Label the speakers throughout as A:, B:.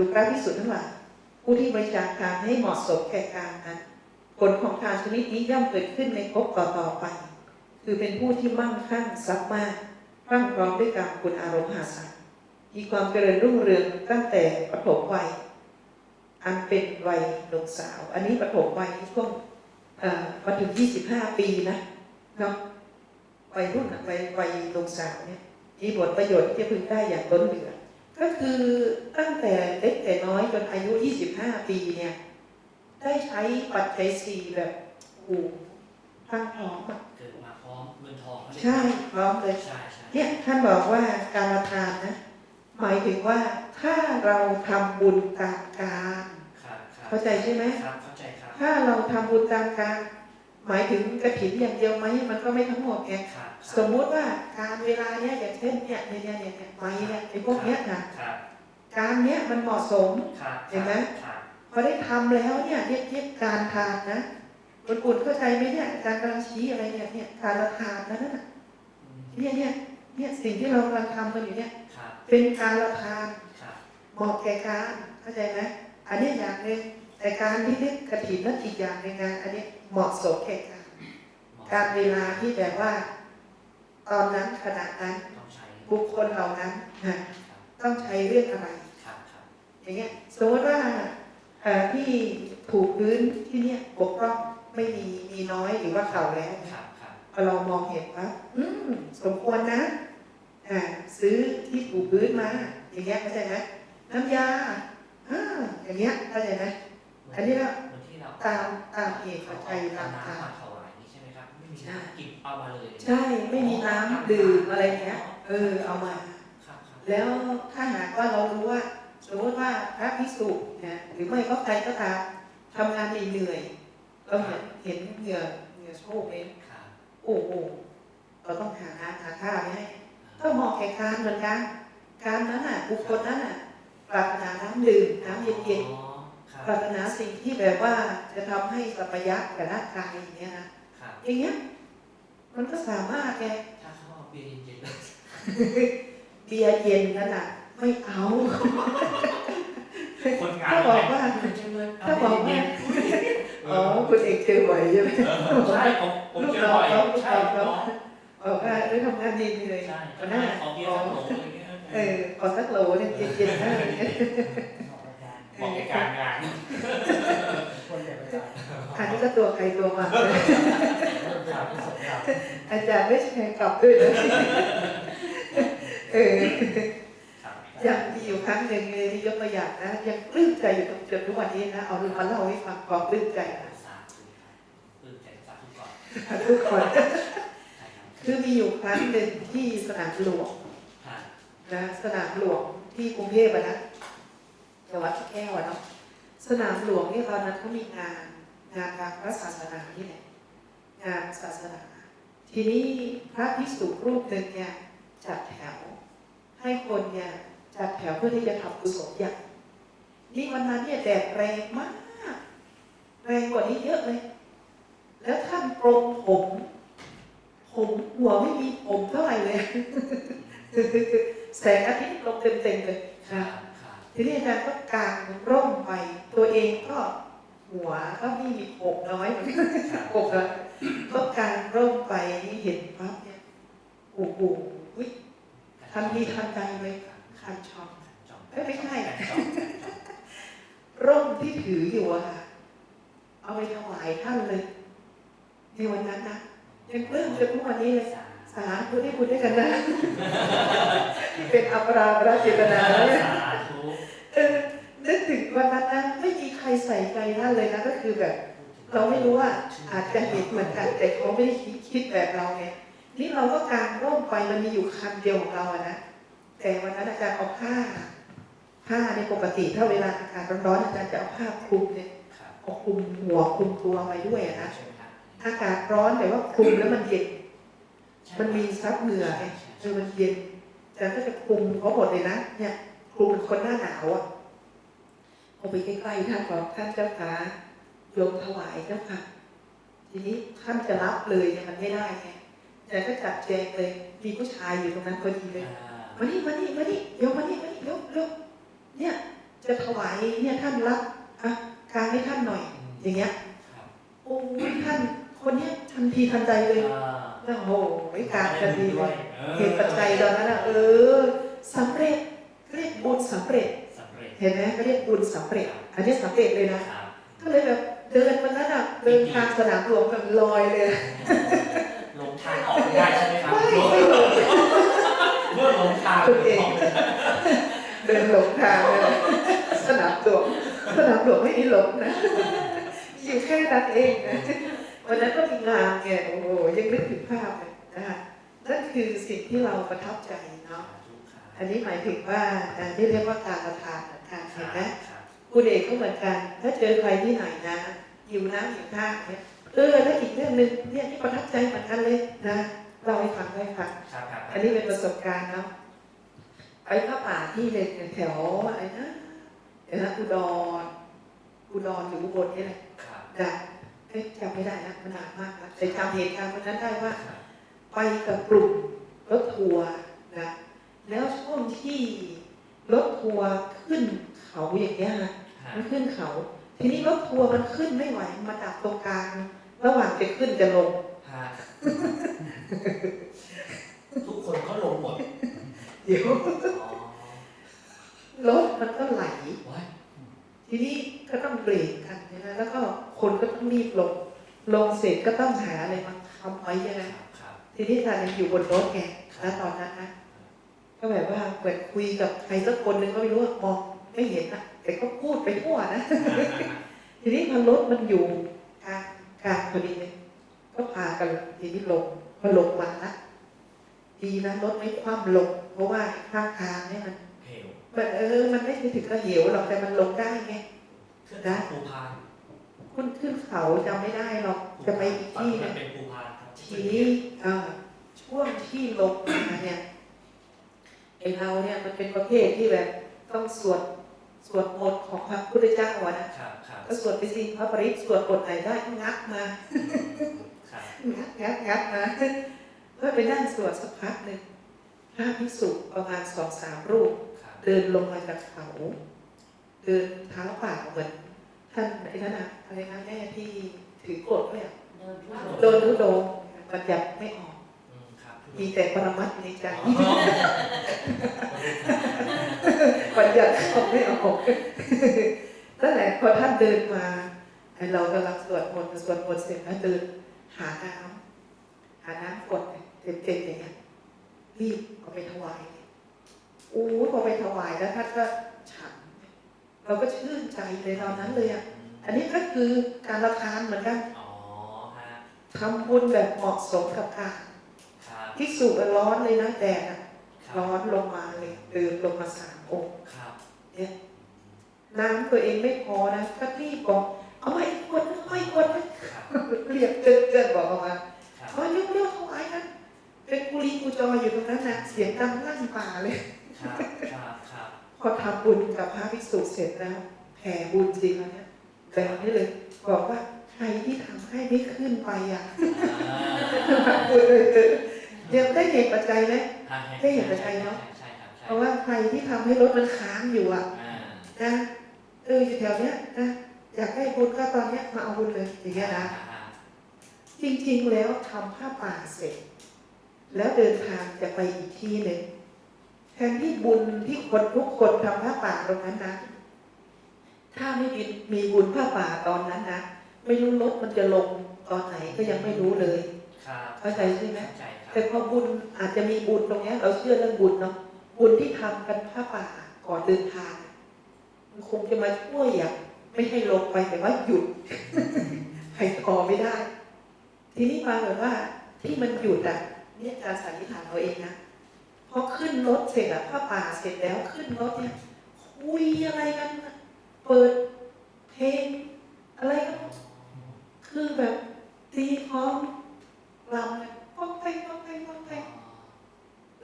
A: ดูพระพิสุทธิ์ทั้งหลายผู้ที่บริจาคทานให้เหมาะสมแก่การนั้น ผลของทานชนิดนี้ย่อมเกิดขึ้นในภพต่อๆไป คือเป็นผู้ที่มั่งคั่งทรัพย์มากร่ำพร้อมด้วยกรรมคุณอารมณ์หาศาลมีความเจริญรุ่งเรืองตั้งแต่ปฐมวัย อันเป็นวัยหนุ่มสาว อันนี้ปฐมวัยนี่ช่วงมาถึง 25 ปีนะเนาะวัยรุ่นวัยวัยหนุ่มสาวเนี่ยมีผลประโยชน์ที่พึงได้อย่างล้นเหลือ ก็คือตั้งแต่เล็กแต่น้อยจนอายุ 25 ปีเนี่ย ได้ใช้ปัจจัยสี่แบบโอ้โหพรังพร้อมอะ
B: เกิดมาพร้อมเงินทองเขาเรียก
A: ใช่พร้อมเลย
B: ใช่ใช่
A: เนี่ยท่านบอกว่าการละทานนะ หมายถึงว่าถ้าเราทำบุญตามการ
B: ครับครับ
A: เข้าใจใช่ไหม
B: ครับเข้าใจครับ
A: ถ้าเราทำบุญตามการ หมายถึงกระถินอย่างเดียวไหมมันก็ไม่ทั้งหมดไง
B: ครับ
A: สมมุติว่าการเวลาเนี้ยอย่างเช่นเนี่ยเนี่ยเนี่ยเนี่ยเนี่ยไม้เนี่ยไอ้พวกเนี้ยนะครับการเนี้ยมันเหมาะสม
B: ครับ
A: เห็นไหม
B: ครับ
A: พอได้ทำแล้วเนี่ยเรียกเรียกการทานนะคุณอุ่นเข้าใจไหมเนี่ยอาจารย์กำลังชี้อะไรเนี่ยเนี่ยการละทานนะนั่นน่ะ
B: อืม
A: เนี่ยเนี่ยเนี่ยสิ่งที่เรากำลังทำกันอยู่เนี่ย
B: ครับ
A: เป็นการละทาน
B: ครับ
A: เหมาะแก่การเข้าใจไหมอันนี้อย่างหนึ่ง แต่การที่เรียกกระถินนั่นอีกอย่างหนึ่งนะอันนี้เหมาะสมแก่การ
B: หมอ
A: การเวลาที่แบบว่า ตอนนั้นขณะนั้น
B: ต้องใช้
A: บุคคลเหล่านั้นนะครับต้องใช้เรื่องอะไร
B: ครับครับ
A: อย่างเงี้ยสมมติว่าเอ่อที่ถูกพื้นที่เนี่ยปกพร่องไม่มีมีน้อยหรือว่าเก่าแล้ว
B: ครับครับ
A: พอเรามองเห็นว่าอืมสมควรนะอ่าซื้อที่ถูกพื้นมา อย่างเงี้ยเข้าใจไหมน้ำยาอ่าอย่างเงี้ยเข้าใจไหม อันนี้เรา
B: เหมือนที่เรา
A: ตามตามเหตุปัจจัย
B: เอ
A: ตาม
B: น้ำ
A: ทาง
B: มาถวายนี่ใช่ไหมครับไม่มี
A: ใช่
B: น้ำกินเอามาเลย
A: ใช่ไม่มีน้ำดื่มอะไรเงี้ยเออเอามา
B: ครับครับ
A: แล้วถ้าหากว่าเรารู้ว่าสมมติว่าพระภิกษุนะหรือไม่ก็ใครก็ตามทำงานเหนื่อยๆเราเห็นเห็นเหงื่อเหงื่อโชกเลย
B: ครับ
A: โอ้โหเราต้องหาน้ำหาข้าวไปให้ก็เหมาะแก่การเหมือนกันการนั้นน่ะบุคคลนั้นน่ะปรารถนาน้ำดื่มน้ำเย็น
B: อ๋อครั
A: ๆ
B: บ
A: ปรารถนาสิ่งที่แบบว่าจะทำให้สัพยะกับร่างกายอย่างเงี้ยนะครับอย่างเงี้ยมันก็สามารถไง
B: ถ้าเขาเอาเบียร์เย็นๆเลย
A: เบียร์เย็นนั่นน่ะไม่เอา
B: คนงาน
A: ถ้าบอกว่า
B: จังเลย
A: ถ้าบอกว่าอ๋อคุณเอกเจอบ่อยใช่ไหม
B: ใช่ผมผมเจอบ่อยใช่เนาะ
A: บอกว่าเออทำงานดีเลย
B: ใช่
A: วัน
B: ห
A: หน้า
B: ขอเบียร์สักโหลอะไรเงี้ย
A: เออขอสักโหลเนี่ยเย็นๆนะอะไร เงี้ย
B: บอกในการงาน
A: อันนี้ก็ตัวใครตัวมัน
B: ครับ
A: อาจารย์ไม่แชร์กลับด้วยนะเออ
B: ครับ
A: อย่างมีอยู่ครั้งหนึ่งเลยที่ยกตัวอย่างนะยังปลื้มใจอยู่ตรงจนทุกวันนี้นะเอามาเล่าให้ฟังความปลื้มใจนะ
B: สาธุครับปลื้มใจสาธุก่อน
A: ทุกคน
B: ใช่ครับ
A: คือมีอยู่ครั้งหนึ่งที่สนามหลวง
B: ครับ
A: นะสนามหลวงที่กรุงเทพอะนะ จังหวัดสระแก้วอะเนาะสนามหลวงเนี่ตอนนั้นเขามีงานงานทางพระศาสนาที่ไหนงานศาสนา ทีนี้พระภิกษุรูปหนึ่งเนี่ยจัดแถว ให้คนเนี่ยจัดแถวเพื่อที่จะทำกุศลใหญ่นี่วันนั้นเนี่ยแดดแรงมาก แรงกว่านี้เยอะเลย แล้วท่านปรงผม ผมหัวไม่มีผมเท่าไหร่เลยแสงอาทิตย์ลงเต็มๆเลย
B: ครั
A: นะ ทีนี้อาจารย์ก็กางร่มไปตัวเองก็หัวก็ไม่มีผมน้อยเหมือนกัน
B: ครับ
A: ผมอะก็กางร่มไปเห็นปั๊บเนี่ยโอ้โหอุ๊ยทันทีทันใดเลยคันช็อก
B: จอม
A: เอ้ยไม่ใช่
B: จอม
A: ร่มที่ถืออยู่อะค่ะเอาไปถวายท่านเลย ในวันนั้นนะยังปลื้มจนทุกวันนี้เลย
B: สา
A: สาธุให้คุณด้วยกันนะที่เป็นอัปราปราเจตนาเนี่ย
B: สาธุ
A: เออ นึกถึงวันนั้นนะไม่มีใครใส่ใจท่านเลยนะก็คือแบบ เราไม่รู้ว่าอาจจะเห็นเหมือนกันแต่เขาไม่ได้คิดคิดแบบเราไงนี่เราก็กางร่มไปมันมีอยู่คันเดียวของเราอะนะแต่วันนั้นอาจารย์เอาผ้าผ้าในปกติถ้าเวลาอากาศร้อนๆอาจารย์จะเอาผ้าคลุมเนี่ยเอาคลุมหัวคลุมตัวไว้ด้วยนะอากาศร้อนแต่ว่าคลุมแล้วมันเย็นมันมีซับเหงื่อไงเอ
B: ใช่
A: อมันเย็นแต่ก็จะคลุมเขาหมดเลยนะเนี่ย ลุมเป็นคนหน้าหนาวอะเอาไปใกล้ๆท่านบอกท่านเจ้าขาโยมถวายเจ้าค่ะ ทีนี้ท่านจะรับเลยเนี่ยมันไม่ได้ไงแต่ก็จัดแจงเลย มีผู้ชายอยู่ตรงนั้นพอดีเลย
B: อ่า
A: มานี่มานี่มานี่โยมมานี่มานี่โยมโยมเนี่ยจะถวายเนี่ยท่านรับอะการให้ท่านหน่อย อย่างเงี้ย
B: ครับ
A: โอ้ยท่านคนเนี้ยทันทีทันใจเลย
B: อ่า
A: โอ้โหการทันทีเล
B: ด้วยย
A: เหตุปัจจัยตอนนั้นอะเออสำเร็จ เรียกบุญสำเร็จ
B: สำเร็จ
A: เห็นไหมเขาเรียกบุญสำเร็จ อันนี้สำเร็จเลยนะ
B: ครับ
A: ก็เลยแบบเดินมันนั้นอะเดินทางสนามหลวงแบบลอยเลย
B: ลงทางออกไม่ได้ใช่ไหมครับ
A: ไม่ไม่หลง
B: เมื่อลงทาง
A: ตัวเอง
B: ออกไม่ได้
A: เดินหลงทางเลยสนามหลวงสนามหลวงไม่มีหลงนะอยู่แค่นั้นเองนะวันนั้นก็มีงานไงโอ้โหยังนึกถึงภาพเลยนะคะนั่นคือสิ่งที่เราประทับใจเนาะ อันนี้หมายถึงว่าอันนี้เรียกว่าการประทานเหมือนกันเห็นไหม
B: ครับ
A: คุณเอกก็เหมือนกัน ถ้าเจอใครที่ไหนนะอยู่น้ำอยู่ท่าเนี่ยเออแล้วอีกเรื่องหนึ่งเนี่ยที่ประทับใจเหมือนกันเลยนะเราให้ฟังให้ฟัง
B: ครับครับ
A: อันนี้เป็นประสบการณ์เนาะไปเข้าป่าที่เลยแถวอะไรนะเดี๋ยวนะอุดรอุดรหรืออุบลนี่แหละ
B: ครับ
A: นะเอ๊ะจำไม่ได้นะมันนานมากแล้วแต่จำเหตุการณ์วันนั้นได้ว่า
B: ครับ
A: ไปกับกลุ่มรถทัวร์นะ แล้วช่วงที่รถทัวร์ขึ้นเขาอย่างเงี้ยนะ
B: ฮะ
A: มันขึ้นเขา ทีนี้รถทัวร์มันขึ้นไม่ไหวมาดับตรงกลางระหว่างจะขึ้นจะลง
B: ฮะทุกคนก็ลงหมด
A: เดี๋ยว
B: อ๋อ
A: รถมันก็ไหล
B: ว้าย
A: ทีนี้ก็ต้องเบรกกันใช่ไหมแล้วก็คนก็ต้องรีบลง ลงเสร็จก็ต้องหาอะไรมาทำไว้ใช่ไหม
B: ครับครับ
A: ทีนี้ทานยังอยู่บนรถไงแล้วตอนนั้นนะ ก็แบบว่าเหมือนคุยกับใครสักคนหนึ่งก็ไม่รู้ว่ามองไม่เห็นนะแต่ก็พูดไปทั่วนะทีนี้พอรถมันอยู่กลางกลางพอดีเลยก็พากันทีนี้ลงพอลงมาละดีนะรถไม่คว่ำลง เพราะว่าข้างทางเนี่ยมัน
B: เหว
A: มันเออ มันไม่ถึงกับเหวหรอกแต่มันลงได้ไง
B: ขึ้นเขาภูพาน
A: คุณขึ้นเขาจำไม่ได้หรอกจะไปอีกที่ห
B: มั
A: นึ
B: น
A: ง
B: เป็นภูพานครับ
A: ทีนี้เอ่อช่วงที่ลงมาเนี่ย ไอเราเนี่ยมันเป็นประเภทที่แบบต้องสวดสวดมนต์ของพระพุทธเจ้าอะนะครับ
B: ครับ
A: ก็สวดไปสิพระปริศสวดบทไหนได้ก็งัดมา
B: ครับ
A: งัดงัดงัดมาเพื่อไปนั่งสวดสักพักหนึ่งพระภิกษุประมาณสองสามรูป
B: ครับ
A: เดินลงมาจากเขาเดินเท้าเปล่าเหมือนท่านไอ้นั่นนะอะไรนะแม่ที่ถือกฎเนี่ยโดนทุโดงมันยับไม่ออก
B: อื มครับ
A: มีแต่ปรมัตถ์ในใจ
B: อ๋อ
A: ปัญญาออกไม่ออกนั่นแหละพอท่านเดินมาไอ้เรากำลังสวดมนต์สวดมนต์เสร็จแล้วเดินหาน้ำหาน้ำกดเต็มๆอย่างเงี้ยรีบเอาไปถวายโอ้ยพอไปถวายแล้วท่านก็ฉัน เราก็ชื่นใจเลยตอนนั้นเลยอะอันนี้ก็คือการรับทานเหมือนกัน
B: อ๋อฮะ
A: ทำบุญแบบเหมาะสมกับการ
B: ครับ
A: ที่สุร้อนเลยนะแดดอะ
B: ครับ
A: ร้อนลงมาเลยเดินลงมาสามองค์
B: ครับ
A: เนี่ยน้ำตัวเองไม่พอนะก็รีบบอกเอามาอีกขวดนึงเอามาอีกขวดนึง
B: ครับ
A: เรียกเจินเจินบอกออกมา
B: ครับ
A: เอาเร็วเร็วถวายกันเป็นกุลีกุจออยู่ตรงนั้นนะเสียงดังลั่นป่าเลย
B: ครับครับครับ
A: พอทำบุญกับพระภิกษุเสร็จแล้วแผ่บุญจริงแล้วเนี่ยแบบนี้เลย บอกว่าใครที่ทำให้ไม่ขึ้นไปอะ
B: อ่า
A: บุญเลยเออ เดี๋ยวได้เห็นปัจจัยไหม
B: อ่า
A: ได้เห็นปัจจัยเนอะ
B: ใช่ครับ
A: เพ
B: ใช่
A: ราะว่าใครที่ทำให้รถมันค้างอยู่อะ
B: อ่า
A: นะเอออยู่แถวเนี้ยนะอยากได้บุญก็ตอนเนี้ยมาเอาบุญเลยอย่างเงี้ยนะ
B: อ่า
A: จริงๆแล้วทำผ้าป่าเสร็จ แล้วเดินทางจะไปอีกที่หนึ่งแทนที่บุญที่คนทุกคนทำผ้าป่าตรงนั้นนะถ้าไม่มีมีบุญผ้าป่าตอนนั้นนะไม่รู้รถมันจะลงตอนไหนก็ยังไม่รู้เลย
B: ครับ
A: เข้าใจใช่ไหม
B: เข้าใจครับ
A: แต่พอบุญอาจจะมีบุญตรงนี้เราเชื่อเรื่องบุญเนาะบุญที่ทำกันผ้าป่าก่อนเดินทางมันคงจะมาช่วยอย่างไม่ให้ลงไปแต่ว่าหยุดให้พอไม่ได้ ทีนี้มาแบบว่าที่มันหยุดอะเนี่ยอาจารย์สันนิษฐานเอาเองนะพอขึ้นรถเสร็จอะผ้าป่าเสร็จแล้วขึ้นรถเนี่ยคุยอะไรกันเปิดเพลงอะไรก็คือแบบตีคล้องรำ เลยป้องไปป้องไปป้องไป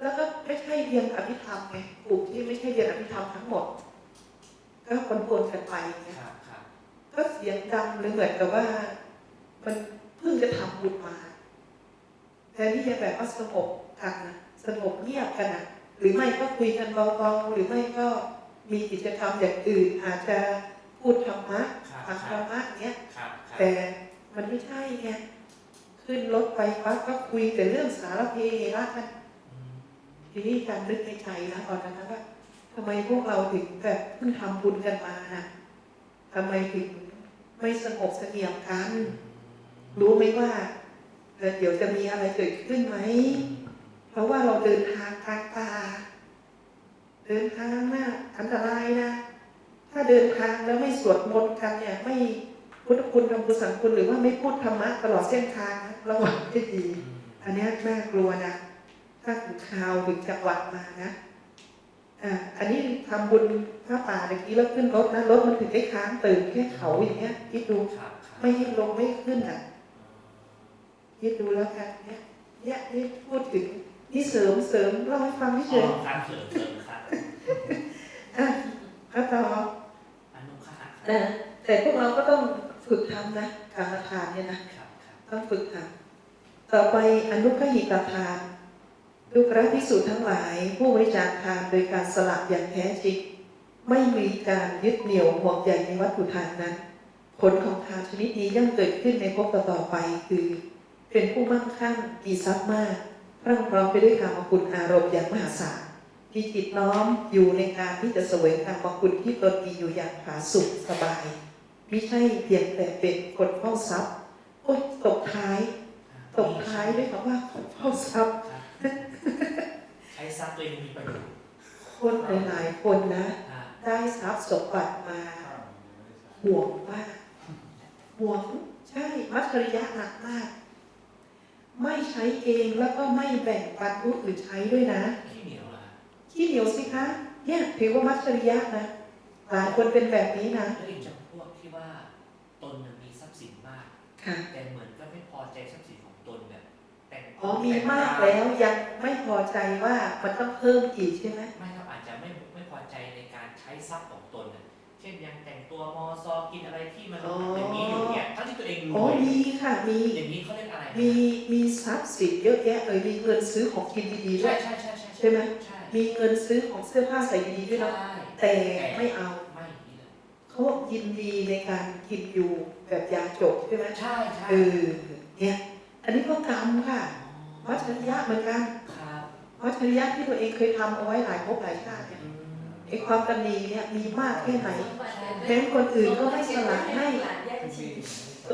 A: แล้วก็ไม่ใช่เรียนอภิธรรมไงกลุ่มที่ไม่ใช่เรียนอภิธรรมทั้งหมด ก็คนปนๆกันไปไง
B: ครับครับ
A: ก็เสียงดังเลยเหมือนกับว่า มันเพิ่งจะทำบุญมาแทนที่จะแบบว่าสงบกันนะสงบเงียบกันนะหรือไม่ก็คุยกันเบาๆหรือไม่ก็มีกิจกรรมอย่างอื่น อาจจะพูดธรรมะ
B: ครับ
A: ฟัง
B: ค
A: ธร
B: รับ
A: รมะเนี้ย
B: ครับครับ
A: แต่มันไม่ใช่ไง ขึ้นรถไปปั๊บก็คุยแต่เรื่องสารเพระกันทีนี้การนึกในใจนะตอนนั้นว่าทำไมพวกเราถึงแบบเพิ่งทำบุญกันมานะทำไมถึงไม่สงบเสงี่ยมกัน รู้ไหมว่าเดี๋ยวจะมีอะไรเกิดขึ้นไหม เพราะว่าเราเดินทางทางป่าเดินทางน่ะอันตรายนะ ถ้าเดินทางแล้วไม่สวดมนต์กันเนี่ยไม่ พุทธคุณธรรมคุณสังคุณหรือว่าไม่พูดธรรมะตลอดเส้นทางนะระวังให้ดี
B: อืม
A: อันเนี้ยน่ากลัวนะ ถ้าถึงคราวถึงจังหวัดมานะอ่าอันนี้ทำบุญพระป่าเมื่อกี้แล้วขึ้นรถนะรถมันถึงได้ค้างตื่นแค่เขาอย่างเงี้ยคิดดู
B: ครับครับ
A: ไม่ให้ลงไม่ขึ้นอะคิดดูแล้วกันเนี่ยเนี่ยนี่พูดถึงนี่เสริมเสริมเล่าให้ฟังเฉ
B: อ๋อยครับเสริมเสริมครับ
A: ๆอะก็ต่อ
B: อนุภาค
A: นะแต่พวกเราก็ต้อง ฝึกทำนะการทานเนี่ยนะ
B: ครับครับ
A: ต้องฝึกทำต่อไปอนุขหิตทานดูพระภิกษุทั้งหลายผู้บริจาคทานโดยการสละอย่างแท้จริง ไม่มีการยึดเหนี่ยวห่วงใยในวัตถุทานนั้น ผลของทานชนิดนี้ย่อมเกิดขึ้นในภพต่อๆไปคือ เป็นผู้มั่งคั่งมีทรัพย์มากพรั่งพร้อมไปด้วยกามคุณอารมณ์อย่างมหาศาลมีจิตน้อมอยู่ในการที่จะเสวยกามคุณที่ตนมีอยู่อย่างผาสุกสบาย ไม่ใช่เพียงแต่เป็นคนเฝ้าทรัพย์โอ๊ยตกท้ายตบท้ายด้วยคำว่าคนเฝ้าทรัพย์
B: ครับใช้ทรัพย์ตัวเองมีประโยชน์
A: คนหลายๆคนนะ
B: อ่า
A: ได้ทรัพย์สมบัติมาห่วงมากห่วงใช่มัจฉริยะหนักมาก ไม่ใช้เองแล้วก็ไม่แบ่งปันผู้อื่นใช้ด้วยนะ
B: ขี้เหนียวอะ
A: ขี้เหนียวสิคะเนี่ยถือว่ามัจฉริยะนะหลายคนเป็นแบบนี้นะ ค่ะ
B: แต่เหมือนก็ไม่พอใจทรัพย์สินของตนแบบแต่ง
A: อ๋อมีมากแล้วยังไม่พอใจว่ามันต้องเพิ่มอีกใช่ไหม
B: ไม่ครับอาจจะไม่ไม่พอใจในการใช้ทรัพย์ของตนน่ะเช่นยังแต่งตัวมอซอกินอะไรที่มันอย่างนี้อยู่เนี่ยทั้งที่ตัวเองร
A: อ๋อ
B: วย
A: มีค่ะมี
B: อย่างนี้เขาเรียกอะไรนะ
A: มีมีทรัพย์สินเยอะแยะเลยมีเงินซื้อของกินดีๆด้
B: ใช่
A: วย
B: ใช่ใช่ใช่
A: ใช่ไหม
B: ใช่
A: มีเงินซื้อของเสื้อผ้าใส่ดีๆด้วย
B: ใช่
A: นะแต่ไม่เอา เขาบอกยินดีในการกินอยู่แบบยาจบใช่ไหม
B: ใช่ใช่
A: เออเนี่ยอันนี้ก็กรรมค่ะวัชริยะเหมือนกัน
B: ครับ
A: วัชริยะที่ตัวเองเคยทำเอาไว้หลายภพหลายชาติเนี่ย
B: อืม
A: ไอ้ความตนีเนี่ยมีมากแค่ไหนแม้คนอื่นก็ไม่สละให้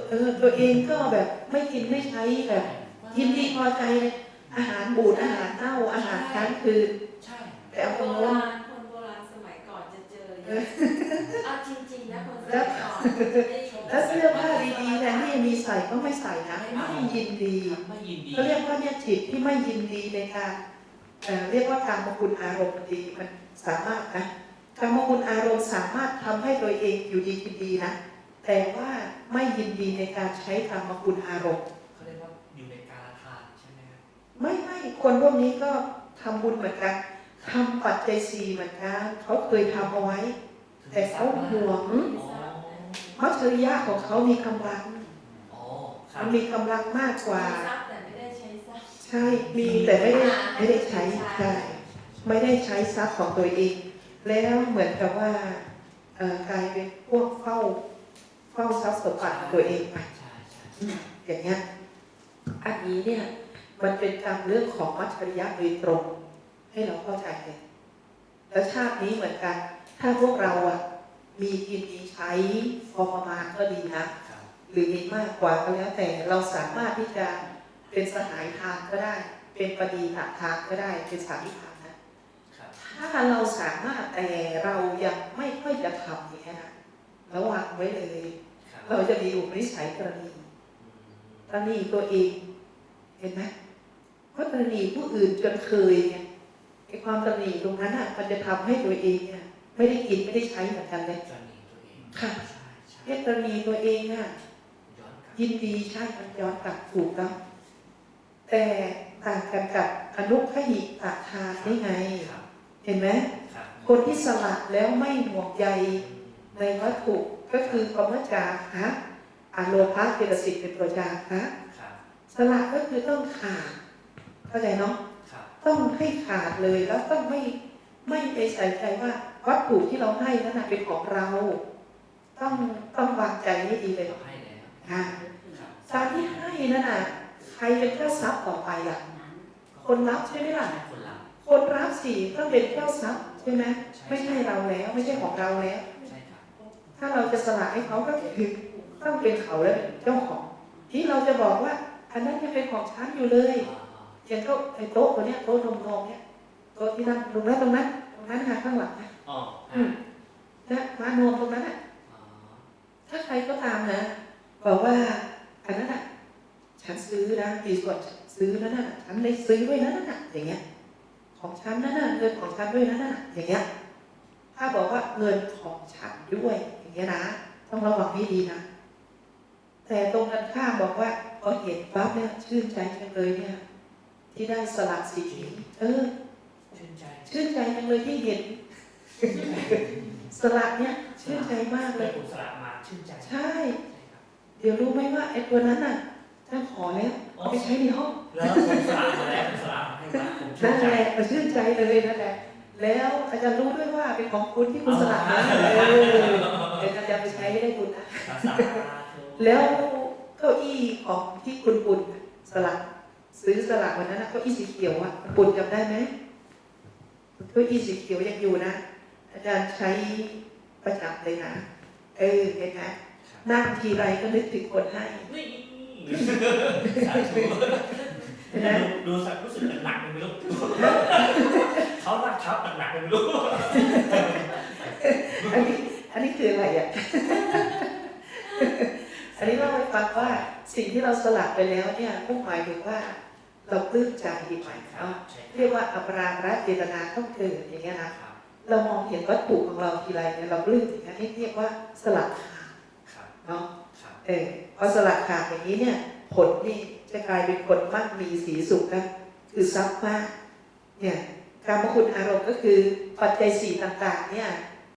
A: เออตัวเองก็แบบไม่กินไม่ใช้แบบยินดีพอใจเลยอาหารบูดอาหารเน่าอาหารค้างคืน
B: ใช่
A: แต่เอา
C: โบ
A: ตรงนู้น
C: ราณคนโบราณสมัยก่อนจะเจอเยอะเอาจริ งๆนะคนสมัยก่อนจะได้ชม
A: แล้วเสื้อผ้าดีๆแทนที่จะมีใส่ก็ไม่ใส่นะไม่ยินดี
B: ไม่ยินดี
A: เขาเรียกว่าเนี่ยจิตที่ไม่ยินดีในการเอ่อเรียกว่าการมคุณอารมณ์ดีมันสามารถนะการมคุณอารมณ์สามารถทำให้ตัวเองอยู่ดีกินดีนะแต่ว่าไม่ยินดีในการใช้การมคุณอารมณ์
B: เขาเรียกว่าอยู่ในการทานใช่ไหมครับ
A: ไม่ไม่คนพวกนี้ก็ทำบุญเหมือนกันทำปัจจัยสีเหมือนกันเขาเคยทำเอาไว้ แต่เขาห่วง
B: อ๋อ
A: มัจฉริยะของเขามีกำลัง
B: อ๋อครั
A: มั
B: บ
A: นมีกำลังมากกว่า
C: มีทรัพย์แต่ไม่ได้ใช้ทรัพย์
A: ใช่ มีแต่ไม่ได้ไม่ได้ใช้ใช่ไม่ได้ใช้ทรัพย์ของตัวเอง แล้วเหมือนกับว่าเอ่อกลายเป็นพวกเฝ้าเฝ้าทรัพย์สมบัติของตัวเองไป
B: ใช่ใช่
A: อืมอย่างเงี้ย อันนี้เนี่ย มันเป็นการเรื่องของมัจฉริยะโดยตรง ให้เราเข้าใจเลยแล้วชาตินี้เหมือนกัน ถ้าพวกเราอะ มีกินมีใช้พอประมาณก็ดีนะ
B: ครับ
A: หรือมีมากกว่าก็แล้วแต่เราสามารถที่จะเป็นสหายทานก็ได้ เป็นปฏิหาทานก็ได้เป็นสามีทานนะ
B: ครับ
A: ถ้าเราสามารถแต่เรายังไม่ค่อยจะทำอย่างนี้ยนะระวังไว้เลย
B: ครับ
A: เราจะมีอุปนิสัยกรณี
B: อืม
A: กรณีตัวเองเห็นไหมเพราะกรณีผู้อื่นจนเคยไงไอ้ความกรณีตรงนั้นอะมันจะทำให้ตัวเองเนี่ย ไม่ได้กินไม่ได้ใช้เหมือนกันเลย
B: จนหนีตัวเอง
A: ค่ะ
B: ใช่ใช่
A: ไอ้กรณีตัวเองอะ
B: ย้อนกลับ
A: ยินดีใช่มันย้อนกลับถูกแล้วแต่ต่างกันกับอนุขยิตาทานได้ไง
B: ครับ
A: เห็นไหม
B: ครับ
A: คนที่สละแล้วไม่ห่วงใย
B: อืม
A: ในวัตถุก็คือกรรมจาคะอโลภะเจตสิกเป็นตัวจาคะ
B: ครับ
A: สละก็คือต้องขาดเข้าใจเนาะ
B: ครับ
A: ต้องให้ขาดเลยแล้วต้องไม่ ไม่ไปใส่ใจว่าวัตถุที่เราให้นั้นนะเป็นของเรา ต้องต้องวางใจให้ดีเลย
B: เราให้แล้ว
A: ค่ะ
B: ครับ
A: การที่ให้นั่นน่ะใครเป็นเจ้าทรัพย์ต่อไปล่ะคนรับใช่ไหมล่ะ
B: คนรับ
A: คนรับสิต้องเป็นเจ้าทรัพย์ใช่ไหม
B: ใช่
A: ไม่ใช่เราแล้วไม่ใช่ของเราแล้ว
B: ใช่ครับ
A: ถ้าเราจะสละให้เขาก็คือต้องเป็นเขาแล้วเป็นเจ้าของ ที่เราจะบอกว่าอันนั้นยังเป็นของฉันอยู่เลย
B: อ่า
A: อย่างโต๊ะไอ้โต๊ะตัวเนี้ยโต๊ะนมนมๆเนี่ยโต๊ะที่นั่งตรงนั้นตรงนั้นตรงนั้นค่ะข้างหลังนะ
B: อ๋อ
A: อืมนะมานวมตรงนั้นอะ
B: อ๋อ
A: ถ้าใครก็ตามนะบอกว่าอันนั้นอะฉันซื้อนะดีกว่าฉันซื้อนั่นน่ะฉันได้ซื้อด้วยนะนั่นน่ะอย่างเงี้ย ของฉันนั่นน่ะเงินของฉันด้วยนะนั่นน่ะอย่างเงี้ย ถ้าบอกว่าเงินของฉันด้วยอย่างเงี้ยนะ ต้องระวังให้ดีนะ แต่ตรงกันข้ามบอกว่าพอเห็นปั๊บเนี่ยชื่นใจจังเลยเนี่ย ที่ได้สละสิทธิเออ
B: ชื่นใจ
A: ชื่นใจจังเลยที่เห็นสละเนี่ยชื่นใจมากเล
B: เลย
A: ย
B: ผมสละมาชื่นใจ
A: ใช่
B: ใช่ครับ
A: เดี๋ยวรู้ไหมว่าไอ้ตัวนั้นน่ะท่านขอแล้วเอาไปใช้ในห้อง
B: แล้วผมสละมาแล้วผมสละมาให้วัดผมชื่
A: นั่
B: น
A: น
B: ใจ
A: แหละมันชื่นใจเลยนั่นแหละแล้วอาจารย์รู้ด้วยว่าเป็นของคุณที่คุณสละมาเออเดี๋ยวอาจารย์จะไปใช้ให้ได้บุญนะ
B: สาธุ
A: แล้วเก้าอี้ของที่คุณปุ่นสลักซื้อสลักวันนั้นนะเก้าอี้สีเขียวอะคุณปุ่นจำได้ไหม เก้าอี้สีเขียวยังอยู่นะ อาจารย์ใช้ประจำเลยนะ เออเห็นไหมนั่งทีไรก็นึกถึงคนให้
B: นี่สาธุ
A: เห็นไหม
B: ดูสักรู้สึกหนักๆไม่รู้เขาหนักครับหนักๆไม่รู้
A: อันนี้อันนี้คืออะไรอะอันนี้เล่าให้ฟังว่าสิ่งที่เราสลักไปแล้วเนี่ยมุ่งหมายถึงว่า เราปลื้มใจดีไหมเนาะ
B: ใช่ค
A: เรียกว่าอัปรารัตเจตนาต้องเกิดอย่างเงี้ยนะ
B: รับ
A: เรามองเห็นวัตถุของเราทีไรเนี่ยเราปลื้มอย่างนี้นเรียกว่าสลักขาด
B: ครับ
A: เนาะ
B: ครับ
A: เออพอสลักขาดอย่างนี้เนี่ย ผลนี่จะกลายเป็นคนมั่งมีสีสุขนะคือทรัพย์มากเนี่ยการมคุณอารมณ์ก็คือปัจจัยสี่ต่างๆ เนี่ย